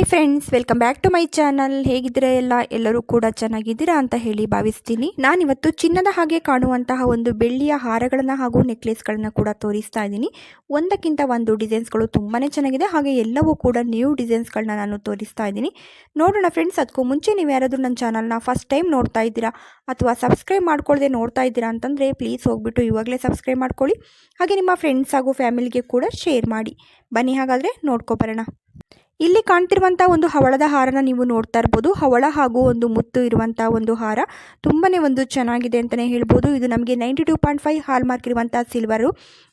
Hi friends welcome back to my channel ಹೇಗಿದ್ರೆ ಎಲ್ಲ? ಎಲ್ಲರೂ ಕೂಡ ಚೆನ್ನಾಗಿದ್ದೀರಾ ಅಂತ ಹೇಳಿ ಭಾವಿಸ್ತೀನಿ. ನಾನಿವತ್ತು ಚಿನ್ನದ ಹಾಗೆ ಕಾಣುವಂತಹ ಒಂದು ಬೆಳ್ಳಿಯ ಹಾರಗಳನ್ನು ಹಾಗೂ ನೆಕ್ಲೆಸ್ಗಳನ್ನ ಕೂಡ ತೋರಿಸ್ತಾ ಇದ್ದೀನಿ. ಒಂದಕ್ಕಿಂತ ಒಂದು ಡಿಸೈನ್ಸ್ಗಳು ತುಂಬಾ ಚೆನ್ನಾಗಿದೆ. ಹಾಗೆ ಎಲ್ಲವೂ ಕೂಡ ನ್ಯೂ ಡಿಸೈನ್ಸ್ಗಳನ್ನ ನಾನು ತೋರಿಸ್ತಾ ಇದ್ದೀನಿ. ನೋಡೋಣ ಫ್ರೆಂಡ್ಸ್ ಅದಕ್ಕೂ ಮುಂಚೆ ನೀವು ಯಾರಾದರೂ ನನ್ನ ಚಾನಲ್ನ ಫಸ್ಟ್ ಟೈಮ್ ನೋಡ್ತಾ ಇದ್ದೀರಾ ಅಥವಾ ಸಬ್ಸ್ಕ್ರೈಬ್ ಮಾಡ್ಕೊಳ್ಳದೆ ನೋಡ್ತಾ ಇದ್ದೀರಾ ಅಂತಂದರೆ ಪ್ಲೀಸ್ ಹೋಗ್ಬಿಟ್ಟು ಇವಾಗಲೇ ಸಬ್ಸ್ಕ್ರೈಬ್ ಮಾಡ್ಕೊಳ್ಳಿ. ಹಾಗೆ ನಿಮ್ಮ ಫ್ರೆಂಡ್ಸ್ ಹಾಗೂ ಫ್ಯಾಮಿಲಿಗೆ ಕೂಡ ಶೇರ್ ಮಾಡಿ. ಬನ್ನಿ ಹಾಗಾದರೆ ನೋಡ್ಕೊಬರೋಣ ಇಲ್ಲಿ ಕಾಣ್ತಿರುವಂತಹ ಒಂದು ಹವಳದ ಹಾರನ ನೀವು ನೋಡ್ತಾ ಇರ್ಬೋದು. ಹವಳ ಹಾಗೂ ಒಂದು ಮುತ್ತು ಇರುವಂತಹ ಒಂದು ಹಾರ ತುಂಬಾನೇ ಒಂದು ಚೆನ್ನಾಗಿದೆ ಅಂತಾನೆ ಹೇಳ್ಬೋದು. ಇದು ನಮಗೆ ninety two point five hallmark ಇರುವಂತಹ ಸಿಲ್ವರು.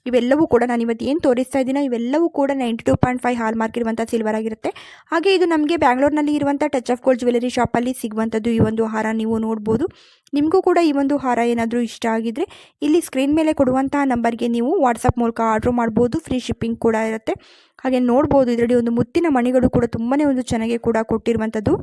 ಇವೆಲ್ಲವೂ ಕೂಡ ನಾನು ಇವತ್ತು ಏನು ತೋರಿಸ್ತಾ ಇದ್ದೀನೋ ಇವೆಲ್ಲವೂ ಕೂಡ ninety two point five hallmark ಇರುವಂಥ ಸಿಲ್ವರ್ ಆಗಿರುತ್ತೆ. ಹಾಗೆ ಇದು ನಮಗೆ ಬ್ಯಾಂಗ್ಳೂರ್ನಲ್ಲಿ ಇರುವಂಥ ಟಚ್ ಆಫ್ ಗೋಲ್ಡ್ ಜ್ಯುವೆಲರಿ ಶಾಪಲ್ಲಿ ಸಿಗುವಂಥದ್ದು ಈ ಒಂದು ಹಾರ ನೀವು ನೋಡ್ಬೋದು. ನಿಮಗೂ ಕೂಡ ಈ ಒಂದು ಹಾರ ಏನಾದರೂ ಇಷ್ಟ ಆಗಿದ್ದರೆ ಇಲ್ಲಿ ಸ್ಕ್ರೀನ್ ಮೇಲೆ ಕೊಡುವಂತಹ ನಂಬರ್ಗೆ ನೀವು ವಾಟ್ಸಪ್ ಮೂಲಕ ಆರ್ಡ್ರ್ ಮಾಡ್ಬೋದು. ಫ್ರೀ ಶಿಪ್ಪಿಂಗ್ ಕೂಡ ಇರುತ್ತೆ. ಹಾಗೆ ನೋಡ್ಬೋದು, ಇದರಲ್ಲಿ ಒಂದು ಮುತ್ತಿನ ಮಣಿಗಳು ಕೂಡ ತುಂಬಾ ಒಂದು ಚೆನ್ನಾಗಿ ಕೂಡ ಕೊಟ್ಟಿರುವಂಥದ್ದು.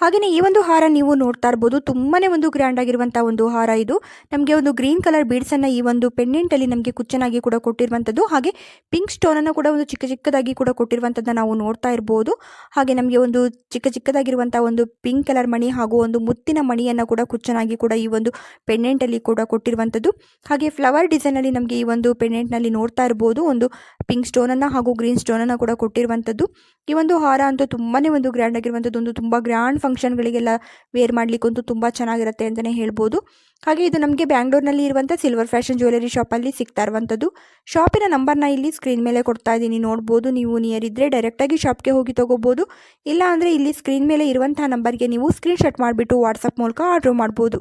ಹಾಗೆಯೇ ಈ ಒಂದು ಹಾರ ನೀವು ನೋಡ್ತಾ ಇರ್ಬೋದು. ತುಂಬಾ ಒಂದು ಗ್ರ್ಯಾಂಡ್ ಆಗಿರುವಂಥ ಒಂದು ಹಾರ ಇದು. ನಮಗೆ ಒಂದು ಗ್ರೀನ್ ಕಲರ್ ಬೀಡ್ಸನ್ನು ಈ ಒಂದು ಪೆಂಡೆಂಟಲ್ಲಿ ನಮಗೆ ಕುಚ್ಚನಾಗಿ ಕೂಡ ಕೊಟ್ಟಿರುವಂಥದ್ದು ಹಾಗೆ ಪಿಂಕ್ ಸ್ಟೋನನ್ನು ಕೂಡ ಒಂದು ಚಿಕ್ಕ ಚಿಕ್ಕದಾಗಿ ಕೂಡ ಕೊಟ್ಟಿರುವಂಥದ್ದನ್ನು ನಾವು ನೋಡ್ತಾ ಇರ್ಬೋದು. ಹಾಗೆ ನಮಗೆ ಒಂದು ಚಿಕ್ಕ ಚಿಕ್ಕದಾಗಿರುವಂಥ ಒಂದು ಪಿಂಕ್ ಕಲರ್ ಮಣಿ ಹಾಗೂ ಒಂದು ಮುತ್ತಿನ ಮಣಿಯನ್ನು ಕೂಡ ಕುಚ್ಚನಾಗಿ ಕೂಡ ಈ ಒಂದು ಪೆಂಡೆಂಟಲ್ಲಿ ಕೂಡ ಕೊಟ್ಟಿರುವಂಥದ್ದು ಹಾಗೆ ಫ್ಲವರ್ ಡಿಸೈನಲ್ಲಿ ನಮಗೆ ಈ ಒಂದು ಪೆಂಡೆಂಟ್ನಲ್ಲಿ ನೋಡ್ತಾ ಇರ್ಬೋದು. ಒಂದು ಪಿಂಕ್ ಸ್ಟೋನನ್ನು ಹಾಗೂ ಗ್ರೀನ್ ಸ್ಟೋನನ್ನು ಕೂಡ ಕೊಟ್ಟಿರುವಂಥದ್ದು ಈ ಒಂದು ಹಾರ ಅಂತೂ ತುಂಬಾ ಒಂದು ಗ್ರ್ಯಾಂಡ್ ಆಗಿರುವಂಥದ್ದು ಒಂದು ತುಂಬ ಗ್ರ್ಯಾಂಡ್ ಫಂಕ್ಷನ್ಗಳಿಗೆಲ್ಲ ವೇರ್ ಮಾಡಲಿಕ್ಕಂತೂ ತುಂಬ ಚೆನ್ನಾಗಿರುತ್ತೆ ಅಂತಲೇ ಹೇಳ್ಬೋದು. ಹಾಗೆ ಇದು ನಮಗೆ ಬ್ಯಾಂಗ್ಳೂರ್ನಲ್ಲಿ ಇರುವಂಥ ಸಿಲ್ವರ್ ಫ್ಯಾಷನ್ ಜ್ಯುವೆಲರಿ ಶಾಪಲ್ಲಿ ಸಿಗ್ತಾ ಇರುವಂಥದ್ದು ಶಾಪಿನ ನಂಬರ್ನ ಇಲ್ಲಿ ಸ್ಕ್ರೀನ್ ಮೇಲೆ ಕೊಡ್ತಾ ಇದ್ದೀನಿ, ನೋಡ್ಬೋದು. ನೀವು ನಿಯರ್ ಇದ್ದರೆ ಡೈರೆಕ್ಟಾಗಿ ಶಾಪ್ಗೆ ಹೋಗಿ ತೊಗೋಬೋದು. ಇಲ್ಲ ಅಂದರೆ ಇಲ್ಲಿ ಸ್ಕ್ರೀನ್ ಮೇಲೆ ಇರುವಂಥ ನಂಬರ್ಗೆ ನೀವು ಸ್ಕ್ರೀನ್ಶಾಟ್ ಮಾಡಿಬಿಟ್ಟು ವಾಟ್ಸಪ್ ಮೂಲಕ ಆರ್ಡ್ರ್ ಮಾಡ್ಬೋದು.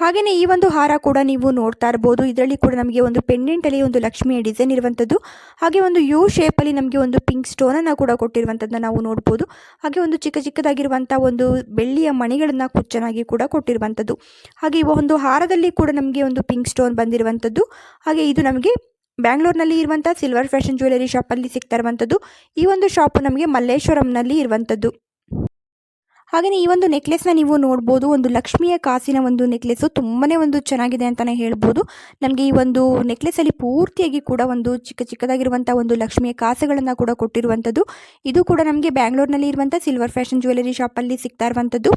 ಹಾಗೆಯೇ ಈ ಒಂದು ಹಾರ ಕೂಡ ನೀವು ನೋಡ್ತಾ ಇರ್ಬೋದು. ಇದರಲ್ಲಿ ಕೂಡ ನಮಗೆ ಒಂದು ಪೆಂಡೆಂಟಲ್ಲಿ ಒಂದು ಲಕ್ಷ್ಮಿಯ ಡಿಸೈನ್ ಇರುವಂಥದ್ದು. ಹಾಗೆ ಒಂದು ಯು ಶೇಪಲ್ಲಿ ನಮಗೆ ಒಂದು ಪಿಂಕ್ ಸ್ಟೋನನ್ನು ಕೂಡ ಕೊಟ್ಟಿರುವಂಥದ್ದನ್ನ ನಾವು ನೋಡ್ಬೋದು. ಹಾಗೆ ಒಂದು ಚಿಕ್ಕ ಚಿಕ್ಕದಾಗಿರುವಂಥ ಒಂದು ಬೆಳ್ಳಿಯ ಮಣಿಗಳನ್ನು ಕುಚ್ಚನಾಗಿ ಕೂಡ ಕೊಟ್ಟಿರುವಂಥದ್ದು. ಹಾಗೆ ಈ ಒಂದು ಹಾರದಲ್ಲಿ ಕೂಡ ನಮಗೆ ಒಂದು ಪಿಂಕ್ ಸ್ಟೋನ್ ಬಂದಿರುವಂಥದ್ದು. ಹಾಗೆ ಇದು ನಮಗೆ ಬ್ಯಾಂಗ್ಳೂರ್ನಲ್ಲಿ ಇರುವಂಥ ಸಿಲ್ವರ್ ಫ್ಯಾಷನ್ ಜ್ಯುವೆಲರಿ ಶಾಪಲ್ಲಿ ಸಿಗ್ತಾ ಇರುವಂಥದ್ದು. ಈ ಒಂದು ಶಾಪು ನಮಗೆ ಮಲ್ಲೇಶ್ವರಂನಲ್ಲಿ ಇರುವಂಥದ್ದು. ಹಾಗೆಯೇ ಈ ಒಂದು ನೆಕ್ಲೆಸ್ನ ನೀವು ನೋಡ್ಬೋದು, ಒಂದು ಲಕ್ಷ್ಮಿಯ ಕಾಸಿನ ಒಂದು ನೆಕ್ಲೆಸ್ಸು ತುಂಬಾ ಒಂದು ಚೆನ್ನಾಗಿದೆ ಅಂತಲೇ ಹೇಳ್ಬೋದು. ನಮಗೆ ಈ ಒಂದು ನೆಕ್ಲೆಸಲ್ಲಿ ಪೂರ್ತಿಯಾಗಿ ಕೂಡ ಒಂದು ಚಿಕ್ಕ ಚಿಕ್ಕದಾಗಿರುವಂಥ ಒಂದು ಲಕ್ಷ್ಮಿಯ ಕಾಸುಗಳನ್ನು ಕೂಡ ಕೊಟ್ಟಿರುವಂಥದ್ದು. ಇದು ಕೂಡ ನಮಗೆ ಬ್ಯಾಂಗ್ಳೂರ್ನಲ್ಲಿ ಇರುವಂಥ ಸಿಲ್ವರ್ ಫ್ಯಾಷನ್ ಜ್ಯುವೆಲರಿ ಶಾಪಲ್ಲಿ ಸಿಗ್ತಾ ಇರುವಂಥದ್ದು.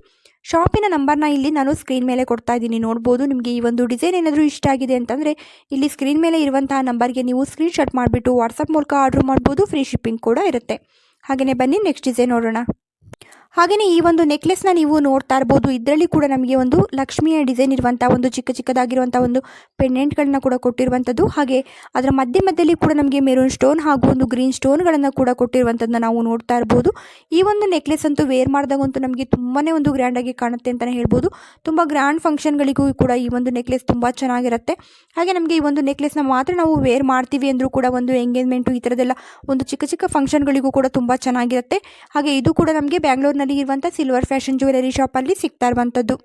ಶಾಪಿನ ನಂಬರ್ನ ಇಲ್ಲಿ ನಾನು ಸ್ಕ್ರೀನ್ ಮೇಲೆ ಕೊಡ್ತಾ ಇದ್ದೀನಿ, ನೋಡ್ಬೋದು. ನಿಮಗೆ ಈ ಒಂದು ಡಿಸೈನ್ ಏನಾದರೂ ಇಷ್ಟ ಆಗಿದೆ ಅಂತಂದರೆ, ಇಲ್ಲಿ ಸ್ಕ್ರೀನ್ ಮೇಲೆ ಇರುವಂತಹ ನಂಬರ್ಗೆ ನೀವು ಸ್ಕ್ರೀನ್ಶಾಟ್ ಮಾಡಿಬಿಟ್ಟು ವಾಟ್ಸಪ್ ಮೂಲಕ ಆರ್ಡ್ರ್ ಮಾಡ್ಬೋದು ಫ್ರೀ ಶಿಪ್ಪಿಂಗ್ ಕೂಡ ಇರುತ್ತೆ. ಹಾಗೆಯೇ ಬನ್ನಿ ನೆಕ್ಸ್ಟ್ ಡಿಸೈನ್ ನೋಡೋಣ. ಹಾಗೆಯೇ ಈ ಒಂದು ನೆಕ್ಲೆಸ್ನ ನೀವು ನೋಡ್ತಾ ಇರ್ಬೋದು. ಇದರಲ್ಲಿ ಕೂಡ ನಮಗೆ ಒಂದು ಲಕ್ಷ್ಮಿಯ ಡಿಸೈನ್ ಇರುವಂಥ ಒಂದು ಚಿಕ್ಕ ಚಿಕ್ಕದಾಗಿರುವಂಥ ಒಂದು ಪೆಂಡೆಂಟ್ಗಳನ್ನ ಕೂಡ ಕೊಟ್ಟಿರುವಂಥದ್ದು ಹಾಗೆ ಅದರ ಮಧ್ಯೆ ಮಧ್ಯದಲ್ಲಿ ಕೂಡ ನಮಗೆ ಮೆರೂನ್ ಸ್ಟೋನ್ ಹಾಗೂ ಒಂದು ಗ್ರೀನ್ ಸ್ಟೋನ್ಗಳನ್ನು ಕೂಡ ಕೊಟ್ಟಿರುವಂಥದ್ದನ್ನ ನಾವು ನೋಡ್ತಾ ಇರ್ಬೋದು. ಈ ಒಂದು ನೆಕ್ಲೆಸ್ ಅಂತೂ ವೇರ್ ಮಾಡಿದಾಗಂತೂ ನಮಗೆ ತುಂಬಾ ಒಂದು ಗ್ರ್ಯಾಂಡಾಗಿ ಕಾಣುತ್ತೆ ಅಂತಲೇ ಹೇಳ್ಬೋದು. ತುಂಬ ಗ್ರ್ಯಾಂಡ್ ಫಂಕ್ಷನ್ಗಳಿಗೂ ಕೂಡ ಈ ಒಂದು ನೆಕ್ಲೆಸ್ ತುಂಬ ಚೆನ್ನಾಗಿರುತ್ತೆ. ಹಾಗೆ ನಮಗೆ ಈ ಒಂದು ನೆಕ್ಲೆಸ್ನ ಮಾತ್ರ ನಾವು ವೇರ್ ಮಾಡ್ತೀವಿ ಅಂದರೂ ಕೂಡ ಒಂದು ಎಂಗೇಜ್ಮೆಂಟು ಈ ಥರದ್ದೆಲ್ಲ ಒಂದು ಚಿಕ್ಕ ಚಿಕ್ಕ ಫಂಕ್ಷನ್ಗಳಿಗೂ ಕೂಡ ತುಂಬ ಚೆನ್ನಾಗಿರುತ್ತೆ. ಹಾಗೆ ಇದು ಕೂಡ ನಮಗೆ ಬ್ಯಾಂಗ್ಳೂರ್ನಲ್ಲಿ ಇರುವಂಥ ಸಿಲ್ವರ್ ಫ್ಯಾಷನ್ ಜ್ಯುವೆಲರಿ ಶಾಪಲ್ಲಿ ಸಿಗ್ತಾ ಇರುವಂಥದ್ದು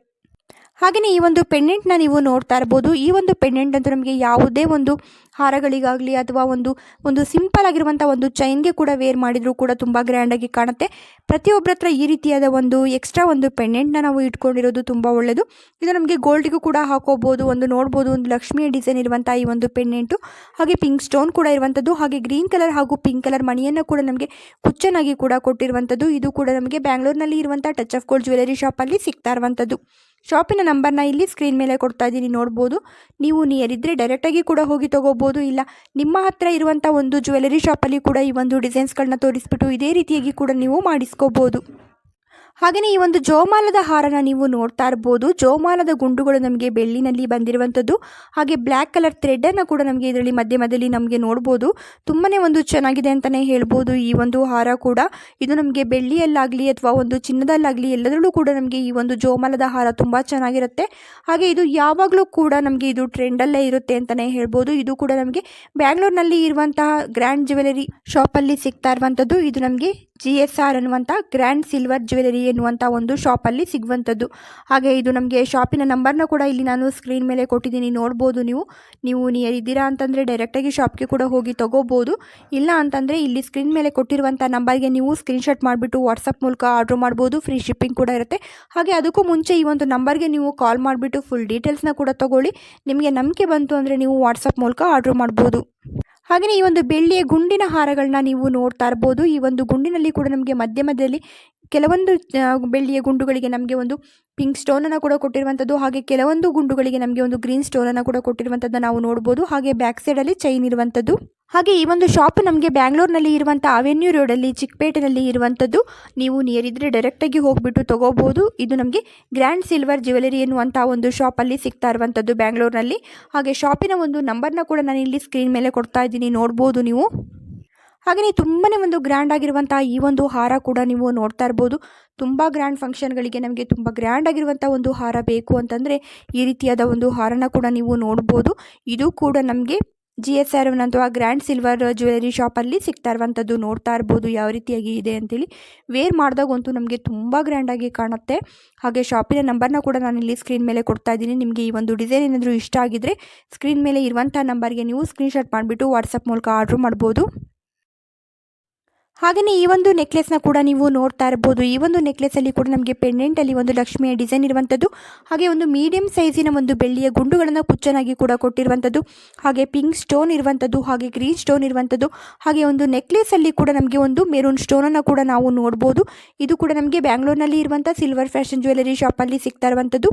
ಹಾಗೆಯೇ ಈ ಒಂದು ಪೆಂಡೆಂಟ್ನ ನೀವು ನೋಡ್ತಾ ಇರ್ಬೋದು. ಈ ಒಂದು ಪೆಂಡೆಂಟ್ ಅಂತೂ ನಮಗೆ ಯಾವುದೇ ಒಂದು ಹಾರಗಳಿಗಾಗಲಿ ಅಥವಾ ಒಂದು ಒಂದು ಸಿಂಪಲ್ ಆಗಿರುವಂಥ ಒಂದು ಚೈನ್ಗೆ ಕೂಡ ವೇರ್ ಮಾಡಿದರೂ ಕೂಡ ತುಂಬ ಗ್ರ್ಯಾಂಡಾಗಿ ಕಾಣುತ್ತೆ. ಪ್ರತಿಯೊಬ್ಬರ ಹತ್ರ ಈ ರೀತಿಯಾದ ಒಂದು ಎಕ್ಸ್ಟ್ರಾ ಒಂದು ಪೆಂಡೆಂಟ್ನ ನಾವು ಇಟ್ಕೊಂಡಿರೋದು ತುಂಬ ಒಳ್ಳೆಯದು ಇದು ನಮಗೆ ಗೋಲ್ಡ್ಗೂ ಕೂಡ ಹಾಕೋಬೋದು, ಒಂದು ನೋಡ್ಬೋದು. ಒಂದು ಲಕ್ಷ್ಮಿಯ ಡಿಸೈನ್ ಇರುವಂಥ ಈ ಒಂದು ಪೆಂಡೆಂಟು, ಹಾಗೆ ಪಿಂಕ್ ಸ್ಟೋನ್ ಕೂಡ ಇರುವಂಥದ್ದು, ಹಾಗೆ ಗ್ರೀನ್ ಕಲರ್ ಹಾಗೂ ಪಿಂಕ್ ಕಲರ್ ಮಣಿಯನ್ನು ಕೂಡ ನಮಗೆ ಕುಚ್ಚನಾಗಿ ಕೂಡ ಕೊಟ್ಟಿರುವಂಥದ್ದು. ಇದು ಕೂಡ ನಮಗೆ ಬ್ಯಾಂಗ್ಳೂರಿನಲ್ಲಿ ಇರುವಂಥ ಟಚ್ ಆಫ್ ಗೋಲ್ಡ್ ಜ್ಯುವೆಲರಿ ಶಾಪಲ್ಲಿ ಸಿಗ್ತಾ ಇರುವಂಥದ್ದು. ಶಾಪಿನ ನಂಬರ್ನ ಇಲ್ಲಿ ಸ್ಕ್ರೀನ್ ಮೇಲೆ ಕೊಡ್ತಾ ಇದ್ದೀನಿ, ನೋಡ್ಬೋದು. ನೀವು ನಿಯರ್ ಇದ್ದರೆ ಡೈರೆಕ್ಟಾಗಿ ಕೂಡ ಹೋಗಿ ತೊಗೋಬೋದು. ಇಲ್ಲ, ನಿಮ್ಮ ಹತ್ರ ಇರುವಂಥ ಒಂದು ಜ್ಯುವೆಲರಿ ಶಾಪಲ್ಲಿ ಕೂಡ ಈ ಒಂದು ಡಿಸೈನ್ಸ್ಗಳನ್ನ ತೋರಿಸ್ಬಿಟ್ಟು ಇದೇ ರೀತಿಯಾಗಿ ಕೂಡ ನೀವು ಮಾಡಿಸ್ಕೋಬೋದು. ಹಾಗೆಯೇ ಈ ಒಂದು ಜೋಮಾಲದ ಹಾರನ ನೀವು ನೋಡ್ತಾ ಇರ್ಬೋದು. ಜೋಮಾಲದ ಗುಂಡುಗಳು ನಮಗೆ ಬೆಳ್ಳಿನಲ್ಲಿ ಬಂದಿರುವಂಥದ್ದು. ಹಾಗೆ ಬ್ಲ್ಯಾಕ್ ಕಲರ್ ಥ್ರೆಡನ್ನು ಕೂಡ ನಮಗೆ ಇದರಲ್ಲಿ ಮಧ್ಯೆ ಮಧ್ಯದಲ್ಲಿ ನಮಗೆ ನೋಡ್ಬೋದು. ತುಂಬಾ ಒಂದು ಚೆನ್ನಾಗಿದೆ ಅಂತಲೇ ಹೇಳ್ಬೋದು ಈ ಒಂದು ಹಾರ ಕೂಡ. ಇದು ನಮಗೆ ಬೆಳ್ಳಿಯಲ್ಲಾಗಲಿ ಅಥವಾ ಒಂದು ಚಿನ್ನದಲ್ಲಾಗಲಿ ಎಲ್ಲದರಲ್ಲೂ ಕೂಡ ನಮಗೆ ಈ ಒಂದು ಜೋಮಾಲದ ಹಾರ ತುಂಬ ಚೆನ್ನಾಗಿರುತ್ತೆ. ಹಾಗೆ ಇದು ಯಾವಾಗಲೂ ಕೂಡ ನಮಗೆ ಇದು ಟ್ರೆಂಡಲ್ಲೇ ಇರುತ್ತೆ ಅಂತಲೇ ಹೇಳ್ಬೋದು. ಇದು ಕೂಡ ನಮಗೆ ಬ್ಯಾಂಗ್ಳೂರ್ನಲ್ಲಿ ಇರುವಂತಹ ಗ್ರ್ಯಾಂಡ್ ಜ್ಯುವೆಲರಿ ಶಾಪಲ್ಲಿ ಸಿಗ್ತಾ ಇರುವಂಥದ್ದು. ಇದು ನಮಗೆ ಜಿ ಎಸ್ ಆರ್ ಅನ್ನುವಂಥ ಗ್ರ್ಯಾಂಡ್ ಸಿಲ್ವರ್ ಜ್ಯುವೆಲರಿ ಎನ್ನುವಂಥ ಒಂದು ಶಾಪಲ್ಲಿ ಸಿಗುವಂಥದ್ದು. ಹಾಗೆ ಇದು ನಮಗೆ ಶಾಪಿನ ನಂಬರ್ನ ಕೂಡ ಇಲ್ಲಿ ನಾನು ಸ್ಕ್ರೀನ್ ಮೇಲೆ ಕೊಟ್ಟಿದ್ದೀನಿ, ನೋಡ್ಬೋದು ನೀವು. ನೀವು ನಿಯರ್ ಇದ್ದೀರಾ ಅಂತಂದರೆ ಡೈರೆಕ್ಟಾಗಿ ಶಾಪ್ಗೆ ಕೂಡ ಹೋಗಿ ತೊಗೋಬೋದು. ಇಲ್ಲ ಅಂತಂದರೆ ಇಲ್ಲಿ ಸ್ಕ್ರೀನ್ ಮೇಲೆ ಕೊಟ್ಟಿರುವಂಥ ನಂಬರ್ಗೆ ನೀವು ಸ್ಕ್ರೀನ್ಶಾಟ್ ಮಾಡಿಬಿಟ್ಟು ವಾಟ್ಸಪ್ ಮೂಲಕ ಆರ್ಡ್ರ್ ಮಾಡ್ಬೋದು ಫ್ರೀ ಶಿಪ್ಪಿಂಗ್ ಕೂಡ ಇರುತ್ತೆ. ಹಾಗೆ ಅದಕ್ಕೂ ಮುಂಚೆ ಈ ಒಂದು ನಂಬರ್ಗೆ ನೀವು ಕಾಲ್ ಮಾಡಿಬಿಟ್ಟು ಫುಲ್ ಡೀಟೇಲ್ಸ್ನ ಕೂಡ ತೊಗೊಳ್ಳಿ. ನಿಮಗೆ ನಂಬಿಕೆ ಬಂತು ಅಂದರೆ ನೀವು ವಾಟ್ಸಪ್ ಮೂಲಕ ಆರ್ಡ್ರ್ ಮಾಡ್ಬೋದು. ಹಾಗೆಯೇ ಈ ಒಂದು ಬೆಳ್ಳಿಯ ಗುಂಡಿನ ಹಾರಗಳನ್ನ ನೀವು ನೋಡ್ತಾ ಇರ್ಬೋದು. ಈ ಒಂದು ಗುಂಡಿನಲ್ಲಿ ಕೂಡ ನಮಗೆ ಮಧ್ಯ ಮಧ್ಯದಲ್ಲಿ ಕೆಲವೊಂದು ಬೆಳ್ಳಿಯ ಗುಂಡುಗಳಿಗೆ ನಮಗೆ ಒಂದು ಪಿಂಕ್ ಸ್ಟೋನನ್ನು ಕೂಡ ಕೊಟ್ಟಿರುವಂಥದ್ದು ಹಾಗೆ ಕೆಲವೊಂದು ಗುಂಡುಗಳಿಗೆ ನಮಗೆ ಒಂದು ಗ್ರೀನ್ ಸ್ಟೋನನ್ನು ಕೂಡ ಕೊಟ್ಟಿರುವಂಥದ್ದು ನಾವು ನೋಡ್ಬೋದು. ಹಾಗೆ ಬ್ಯಾಕ್ ಸೈಡಲ್ಲಿ ಚೈನ್ ಇರುವಂಥದ್ದು ಹಾಗೆ ಈ ಒಂದು ಶಾಪ್ ನಮಗೆ ಬ್ಯಾಂಗ್ಳೂರ್ನಲ್ಲಿ ಇರುವಂಥ ಅವೆನ್ಯೂ ರೋಡಲ್ಲಿ ಚಿಕ್ಕಪೇಟೆನಲ್ಲಿ ಇರುವಂಥದ್ದು ನೀವು ನಿಯರ್ ಇದ್ದರೆ ಡೈರೆಕ್ಟಾಗಿ ಹೋಗಿಬಿಟ್ಟು ತೊಗೋಬೋದು. ಇದು ನಮಗೆ ಗ್ರ್ಯಾಂಡ್ ಸಿಲ್ವರ್ ಜ್ಯುವೆಲರಿ ಎನ್ನುವಂಥ ಒಂದು ಶಾಪಲ್ಲಿ ಸಿಗ್ತಾ ಇರುವಂಥದ್ದು ಬ್ಯಾಂಗ್ಳೂರ್ನಲ್ಲಿ ಹಾಗೆ ಶಾಪಿನ ಒಂದು ನಂಬರ್ನ ಕೂಡ ನಾನು ಇಲ್ಲಿ ಸ್ಕ್ರೀನ್ ಮೇಲೆ ಕೊಡ್ತಾ ಇದ್ದೀನಿ. ನೋಡ್ಬೋದು ನೀವು. ಹಾಗೆಯೇ ತುಂಬನೇ ಒಂದು ಗ್ರ್ಯಾಂಡ್ ಆಗಿರುವಂಥ ಈ ಒಂದು ಹಾರ ಕೂಡ ನೀವು ನೋಡ್ತಾ ಇರ್ಬೋದು. ತುಂಬ ಗ್ರ್ಯಾಂಡ್ ಫಂಕ್ಷನ್ಗಳಿಗೆ ನಮಗೆ ತುಂಬ ಗ್ರ್ಯಾಂಡ್ ಆಗಿರುವಂಥ ಒಂದು ಹಾರ ಬೇಕು ಅಂತಂದರೆ ಈ ರೀತಿಯಾದ ಒಂದು ಹಾರನ ಕೂಡ ನೀವು ನೋಡ್ಬೋದು. ಇದು ಕೂಡ ನಮಗೆ ಜಿ ಎಸ್ ಆರ್ ಅಥವಾ ಗ್ರ್ಯಾಂಡ್ ಸಿಲ್ವರ್ ಜ್ಯುವೆಲರಿ ಶಾಪಲ್ಲಿ ಸಿಗ್ತಾ ಇರುವಂಥದ್ದು ನೋಡ್ತಾ ಇರ್ಬೋದು ಯಾವ ರೀತಿಯಾಗಿ ಇದೆ ಅಂತೇಳಿ. ವೇರ್ ಮಾಡಿದಾಗಂತೂ ನಮಗೆ ತುಂಬ ಗ್ರ್ಯಾಂಡಾಗಿ ಕಾಣುತ್ತೆ. ಹಾಗೆ ಶಾಪಿನ ನಂಬರ್ನ ಕೂಡ ನಾನು ಇಲ್ಲಿ ಸ್ಕ್ರೀನ್ ಮೇಲೆ ಕೊಡ್ತಾ ಇದ್ದೀನಿ. ನಿಮಗೆ ಈ ಒಂದು ಡಿಸೈನ್ ಏನಾದರೂ ಇಷ್ಟ ಆಗಿದ್ದರೆ ಸ್ಕ್ರೀನ್ ಮೇಲೆ ಇರುವಂಥ ನಂಬರ್ಗೆ ನೀವು ಸ್ಕ್ರೀನ್ಶಾಟ್ ಮಾಡಿಬಿಟ್ಟು ವಾಟ್ಸಪ್ ಮೂಲಕ ಆರ್ಡ್ರ್ ಮಾಡ್ಬೋದು. ಹಾಗೆಯೇ ಈ ಒಂದು ನೆಕ್ಲೆಸ್ನ ಕೂಡ ನೀವು ನೋಡ್ತಾ ಇರ್ಬೋದು. ಈ ಒಂದು ನೆಕ್ಲೆಸಲ್ಲಿ ಕೂಡ ನಮಗೆ ಪೆಂಡೆಂಟಲ್ಲಿ ಒಂದು ಲಕ್ಷ್ಮಿಯ ಡಿಸೈನ್ ಇರುವಂಥದ್ದು ಹಾಗೆ ಒಂದು ಮೀಡಿಯಂ ಸೈಜಿನ ಒಂದು ಬೆಳ್ಳಿಯ ಗುಂಡುಗಳನ್ನು ಕುಚ್ಚನಾಗಿ ಕೂಡ ಕೊಟ್ಟಿರುವಂಥದ್ದು ಹಾಗೆ ಪಿಂಕ್ ಸ್ಟೋನ್ ಇರುವಂಥದ್ದು ಹಾಗೆ ಗ್ರೀನ್ ಸ್ಟೋನ್ ಇರುವಂಥದ್ದು ಹಾಗೆ ಒಂದು ನೆಕ್ಲೆಸಲ್ಲಿ ಕೂಡ ನಮಗೆ ಒಂದು ಮೆರೂನ್ ಸ್ಟೋನನ್ನು ಕೂಡ ನಾವು ನೋಡ್ಬೋದು. ಇದು ಕೂಡ ನಮಗೆ ಬ್ಯಾಂಗ್ಳೂರ್ನಲ್ಲಿ ಇರುವಂಥ ಸಿಲ್ವರ್ ಫ್ಯಾಷನ್ ಜ್ಯುವೆಲರಿ ಶಾಪಲ್ಲಿ ಸಿಗ್ತಾ ಇರುವಂಥದ್ದು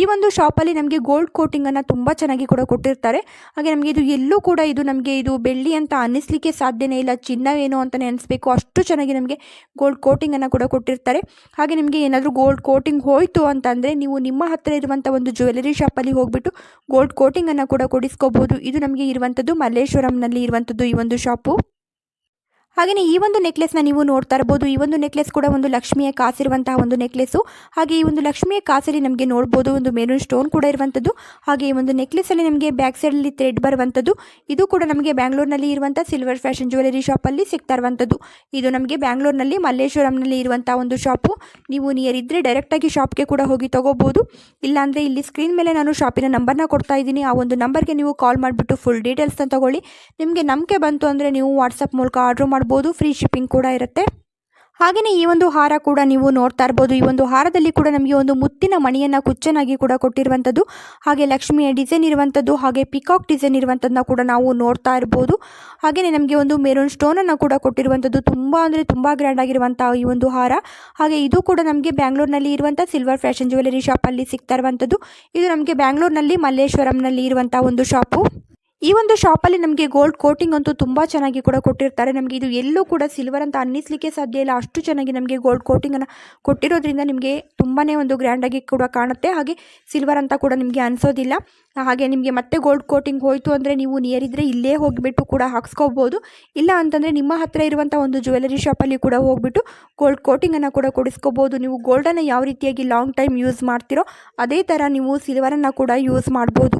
ಈ ಒಂದು ಶಾಪಲ್ಲಿ ನಮಗೆ ಗೋಲ್ಡ್ ಕೋಟಿಂಗನ್ನು ತುಂಬ ಚೆನ್ನಾಗಿ ಕೂಡ ಕೊಟ್ಟಿರ್ತಾರೆ. ಹಾಗೆ ನಮಗೆ ಇದು ಎಲ್ಲೂ ಕೂಡ ಇದು ನಮಗೆ ಇದು ಬೆಳ್ಳಿ ಅಂತ ಅನ್ನಿಸ್ಲಿಕ್ಕೆ ಸಾಧ್ಯನೇ ಇಲ್ಲ. ಚಿನ್ನವೇನೋ ಅಂತಲೇ ಅನಿಸ್ಬೇಕು ಅಷ್ಟು ಚೆನ್ನಾಗಿ ನಮಗೆ ಗೋಲ್ಡ್ ಕೋಟಿಂಗನ್ನು ಕೂಡ ಕೊಟ್ಟಿರ್ತಾರೆ. ಹಾಗೆ ನಿಮಗೆ ಏನಾದರೂ ಗೋಲ್ಡ್ ಕೋಟಿಂಗ್ ಹೋಯಿತು ಅಂತಂದರೆ ನೀವು ನಿಮ್ಮ ಹತ್ತಿರ ಇರುವಂಥ ಒಂದು ಜ್ಯುವೆಲರಿ ಶಾಪಲ್ಲಿ ಹೋಗ್ಬಿಟ್ಟು ಗೋಲ್ಡ್ ಕೋಟಿಂಗನ್ನು ಕೂಡ ಕೊಡಿಸ್ಕೋಬೋದು. ಇದು ನಮಗೆ ಇರುವಂಥದ್ದು ಮಲ್ಲೇಶ್ವರಂನಲ್ಲಿ ಇರುವಂಥದ್ದು ಈ ಒಂದು ಶಾಪು ಹಾಗೆಯೇ ಈ ಒಂದು ನೆಕ್ಲೆಸ್ನ ನೀವು ನೋಡ್ತಾ ಇರ್ಬೋದು. ಈ ಒಂದು ನೆಕ್ಲೆಸ್ ಕೂಡ ಒಂದು ಲಕ್ಷ್ಮಿಯ ಕಾಸಿರುವಂತಹ ಒಂದು ನೆಕ್ಲೆಸ್ಸು ಹಾಗೆ ಈ ಒಂದು ಲಕ್ಷ್ಮಿಯ ಕಾಸಲ್ಲಿ ನಮಗೆ ನೋಡ್ಬೋದು, ಒಂದು ಮೇಲೂನ್ ಸ್ಟೋನ್ ಕೂಡ ಇರುವಂಥದ್ದು. ಹಾಗೆ ಈ ಒಂದು ನೆಕ್ಲೆಸ್ಸಲ್ಲಿ ನಮಗೆ ಬ್ಯಾಕ್ ಸೈಡಲ್ಲಿ ಥ್ರೆಡ್ ಬರುವಂಥದ್ದು. ಇದು ಕೂಡ ನಮಗೆ ಬ್ಯಾಂಗ್ಳೂರ್ನಲ್ಲಿ ಇರುವಂಥ ಸಿಲ್ವರ್ ಫ್ಯಾಷನ್ ಜ್ಯುವೆಲರಿ ಶಾಪಲ್ಲಿ ಸಿಗ್ತಾ ಇರುವಂಥದ್ದು. ಇದು ನಮಗೆ ಬ್ಯಾಂಗ್ಳೂರ್ನಲ್ಲಿ ಮಲ್ಲೇಶ್ವರಂನಲ್ಲಿ ಇರುವಂಥ ಒಂದು ಶಾಪು ನೀವು ನಿಯರ್ ಇದ್ದರೆ ಡೈರೆಕ್ಟಾಗಿ ಶಾಪ್ಗೆ ಕೂಡ ಹೋಗಿ ತೊಗೋಬೋದು. ಇಲ್ಲಾಂದರೆ ಇಲ್ಲಿ ಸ್ಕ್ರೀನ್ ಮೇಲೆ ನಾನು ಶಾಪಿನ ನಂಬರ್ನ ಕೊಡ್ತಾ ಇದ್ದೀನಿ. ಆ ಒಂದು ನಂಬರ್ಗೆ ನೀವು ಕಾಲ್ ಮಾಡಿಬಿಟ್ಟು ಫುಲ್ ಡೀಟೇಲ್ಸ್ನ ತಗೊಳ್ಳಿ. ನಿಮಗೆ ನಂಬಿಕೆ ಬಂತು ಅಂದರೆ ನೀವು ವಾಟ್ಸಪ್ ಮೂಲಕ ಆರ್ಡ್ರ್ ಮಾಡ್ಬೋದು. ಫ್ರೀ ಶಿಪ್ಪಿಂಗ್ ಕೂಡ ಇರುತ್ತೆ. ಹಾಗೆಯೇ ಈ ಒಂದು ಹಾರ ಕೂಡ ನೀವು ನೋಡ್ತಾ ಇರ್ಬೋದು. ಈ ಒಂದು ಹಾರದಲ್ಲಿ ಕೂಡ ನಮಗೆ ಒಂದು ಮುತ್ತಿನ ಮಣಿಯನ್ನು ಕುಚ್ಚನಾಗಿ ಕೂಡ ಕೊಟ್ಟಿರುವಂಥದ್ದು, ಹಾಗೆ ಲಕ್ಷ್ಮಿಯ ಡಿಸೈನ್ ಇರುವಂಥದ್ದು, ಹಾಗೆ ಪಿಕಾಕ್ ಡಿಸೈನ್ ಇರುವಂಥದ್ದನ್ನ ಕೂಡ ನಾವು ನೋಡ್ತಾ ಇರ್ಬೋದು. ಹಾಗೆಯೇ ನಮಗೆ ಒಂದು ಮೆರೂನ್ ಸ್ಟೋನನ್ನು ಕೂಡ ಕೊಟ್ಟಿರುವಂಥದ್ದು, ತುಂಬ ಅಂದರೆ ತುಂಬ ಗ್ರ್ಯಾಂಡ್ ಆಗಿರುವಂಥ ಈ ಒಂದು ಹಾರ. ಹಾಗೆ ಇದು ಕೂಡ ನಮಗೆ ಬ್ಯಾಂಗ್ಳೂರಿನಲ್ಲಿ ಇರುವಂಥ ಸಿಲ್ವರ್ ಫ್ಯಾಷನ್ ಜ್ಯುವೆಲರಿ ಶಾಪಲ್ಲಿ ಸಿಗ್ತಾ ಇರುವಂಥದ್ದು. ಇದು ನಮಗೆ ಬ್ಯಾಂಗ್ಳೂರಿನಲ್ಲಿ ಮಲ್ಲೇಶ್ವರಂನಲ್ಲಿ ಇರುವಂಥ ಒಂದು ಶಾಪು ಈ ಒಂದು ಶಾಪಲ್ಲಿ ನಮಗೆ ಗೋಲ್ಡ್ ಕೋಟಿಂಗ್ ಅಂತೂ ತುಂಬ ಚೆನ್ನಾಗಿ ಕೂಡ ಕೊಟ್ಟಿರ್ತಾರೆ. ನಮಗೆ ಇದು ಎಲ್ಲೂ ಕೂಡ ಸಿಲ್ವರ್ ಅಂತ ಅನ್ನಿಸ್ಲಿಕ್ಕೆ ಸಾಧ್ಯ ಇಲ್ಲ. ಅಷ್ಟು ಚೆನ್ನಾಗಿ ನಮಗೆ ಗೋಲ್ಡ್ ಕೋಟಿಂಗನ್ನು ಕೊಟ್ಟಿರೋದ್ರಿಂದ ನಿಮಗೆ ತುಂಬಾ ಒಂದು ಗ್ರ್ಯಾಂಡಾಗಿ ಕೂಡ ಕಾಣುತ್ತೆ. ಹಾಗೆ ಸಿಲ್ವರ್ ಅಂತ ಕೂಡ ನಿಮಗೆ ಅನಿಸೋದಿಲ್ಲ. ಹಾಗೆ ನಿಮಗೆ ಮತ್ತೆ ಗೋಲ್ಡ್ ಕೋಟಿಂಗ್ ಹೋಯಿತು ಅಂದರೆ ನೀವು ನಿಯರ್ ಇದ್ದರೆ ಇಲ್ಲೇ ಹೋಗಿಬಿಟ್ಟು ಕೂಡ ಹಾಕ್ಸ್ಕೋಬೋದು. ಇಲ್ಲ ಅಂತಂದರೆ ನಿಮ್ಮ ಹತ್ತಿರ ಇರುವಂಥ ಒಂದು ಜ್ಯುವೆಲರಿ ಶಾಪಲ್ಲಿ ಕೂಡ ಹೋಗ್ಬಿಟ್ಟು ಗೋಲ್ಡ್ ಕೋಟಿಂಗನ್ನು ಕೂಡ ಕೊಡಿಸ್ಕೋಬೋದು. ನೀವು ಗೋಲ್ಡನ್ನು ಯಾವ ರೀತಿಯಾಗಿ ಲಾಂಗ್ ಟೈಮ್ ಯೂಸ್ ಮಾಡ್ತೀರೋ ಅದೇ ಥರ ನೀವು ಸಿಲ್ವರನ್ನು ಕೂಡ ಯೂಸ್ ಮಾಡ್ಬೋದು.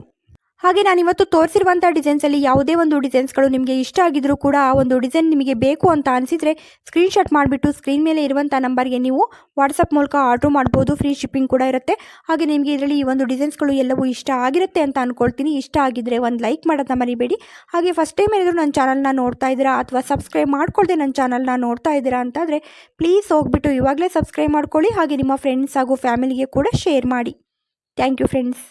ಹಾಗೆ ನಾನು ಇವತ್ತು ತೋರಿಸಿರುವಂಥ ಡಿಸೈನ್ಸಲ್ಲಿ ಯಾವುದೇ ಒಂದು ಡಿಸೈನ್ಸ್ಗಳು ನಿಮಗೆ ಇಷ್ಟ ಆಗಿದ್ರೂ ಕೂಡ ಆ ಒಂದು ಡಿಸೈನ್ ನಿಮಗೆ ಬೇಕು ಅಂತ ಅನಿಸಿದರೆ ಸ್ಕ್ರೀನ್ಶಾಟ್ ಮಾಡಿಬಿಟ್ಟು ಸ್ಕ್ರೀನ್ ಮೇಲೆ ಇರುವಂಥ ನಂಬರ್ಗೆ ನೀವು ವಾಟ್ಸಪ್ ಮೂಲಕ ಆರ್ಡ್ರ್ ಮಾಡ್ಬೋದು. ಫ್ರೀ ಶಿಪ್ಪಿಂಗ್ ಕೂಡ ಇರುತ್ತೆ. ಹಾಗೆ ನಿಮಗೆ ಇದರಲ್ಲಿ ಈ ಒಂದು ಡಿಸೈನ್ಸ್ಗಳು ಎಲ್ಲವೂ ಇಷ್ಟ ಆಗಿರುತ್ತೆ ಅಂತ ಅಂದ್ಕೊಳ್ತೀನಿ ಇಷ್ಟ ಆಗಿದ್ದರೆ ಒಂದು ಲೈಕ್ ಮಾಡೋದನ್ನ ಮರಿಬೇಡಿ. ಹಾಗೆ ಫಸ್ಟ್ ಟೈಮ್ ಏನಾದರೂ ನನ್ನ ಚಾನಲ್ನ ನೋಡ್ತಾ ಇದ್ದೀರಾ ಅಥವಾ ಸಬ್ಸ್ಕ್ರೈಬ್ ಮಾಡ್ಕೊಳ್ದೆ ನನ್ನ ಚಾನಲ್ನ ನೋಡ್ತಾ ಇದ್ದೀರಾ ಅಂತಾದರೆ ಪ್ಲೀಸ್ ಹೋಗ್ಬಿಟ್ಟು ಇವಾಗಲೇ ಸಬ್ಸ್ಕ್ರೈಬ್ ಮಾಡ್ಕೊಳ್ಳಿ. ಹಾಗೆ ನಿಮ್ಮ ಫ್ರೆಂಡ್ಸ್ ಹಾಗೂ ಫ್ಯಾಮಿಲಿಗೆ ಕೂಡ ಶೇರ್ ಮಾಡಿ. Thank you friends